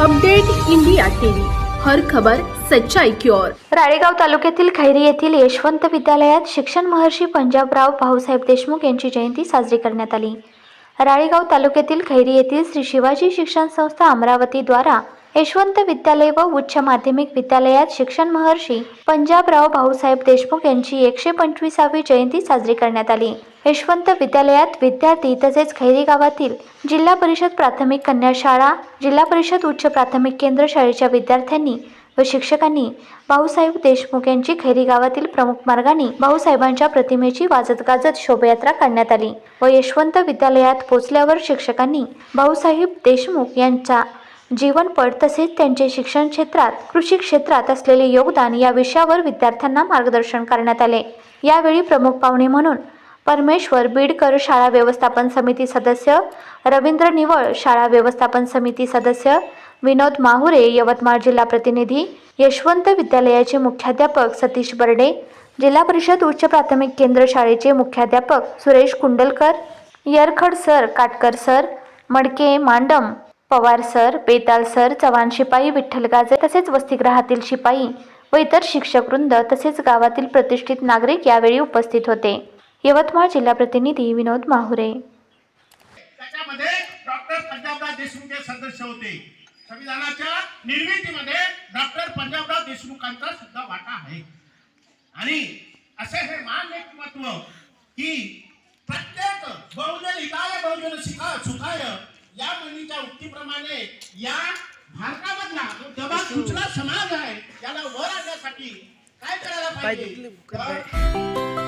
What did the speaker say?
Update India TV. हर खबर सच्चाई की ओर. राळेगाव तालुक्यातील खैरी येथील यशवंत विद्यालयात शिक्षण महर्षी पंजाबराव भाऊसाहेब देशमुख यांची जयंती साजरी करण्यात आली. राळेगाव तालुक्यातील खैरी येथील श्री शिवाजी शिक्षण संस्था अमरावतीद्वारा यशवंत विद्यालय व उच्च माध्यमिक विद्यालयात शिक्षण महर्षी पंजाबराव भाऊसाहेब देशमुख यांची एकशे पंचवीसावी जयंती साजरी करण्यात आली. यशवंत विद्यालयात विद्यार्थी तसेच खैरी गावातील जिल्हा परिषद प्राथमिक कन्या शाळा जिल्हा परिषद उच्च प्राथमिक केंद्र शाळेच्या विद्यार्थ्यांनी व शिक्षकांनी भाऊसाहेब देशमुख यांची खैरी गावातील प्रमुख मार्गाने भाऊसाहेबांच्या प्रतिमेची वाजत गाजत शोभायात्रा काढण्यात आली व यशवंत विद्यालयात पोचल्यावर शिक्षकांनी भाऊसाहेब देशमुख यांचा जीवनपट तसेच त्यांचे शिक्षण क्षेत्रात कृषी क्षेत्रात असलेले योगदान या विषयावर विद्यार्थ्यांना मार्गदर्शन करण्यात आले. यावेळी प्रमुख पाहुणे म्हणून परमेश्वर बीडकर शाळा व्यवस्थापन समिती सदस्य रवींद्र निवळ शाळा व्यवस्थापन समिती सदस्य विनोद माहुरे यवतमाळ जिल्हा प्रतिनिधी यशवंत विद्यालयाचे मुख्याध्यापक सतीश बर्डे जिल्हा परिषद उच्च प्राथमिक केंद्र शाळेचे मुख्याध्यापक Suresh Kundalkar Yarkhad sir Katkar sir Madke madam Pawar sir Betal sir Chavan शिपाई विठ्ठल गाजे तसेच वसतिगृहातील शिपाई व इतर शिक्षकवृंद तसेच गावातील प्रतिष्ठित नागरिक यावेळी उपस्थित होते. यवतमाळ जिल्हा प्रतिनिधी विनोद माहुरे. त्याच्यामध्ये डॉक्टर पंजाबराव देशमुख हे सदस्य होते. संविधानाच्या निर्मितीमध्ये डॉक्टर पंजाबराव देशमुखांचा सुद्धा वाटा आहे. आणि असे हे मान व्यक्तिमत्व की प्रत्येक बहुजन हिताय बहुजन शिका सुखाय या म्हणीच्या उक्तीप्रमाणे या भारतामधला जो उचला समाज आहे याला वर आणण्यासाठी काय करायला पाहिजे?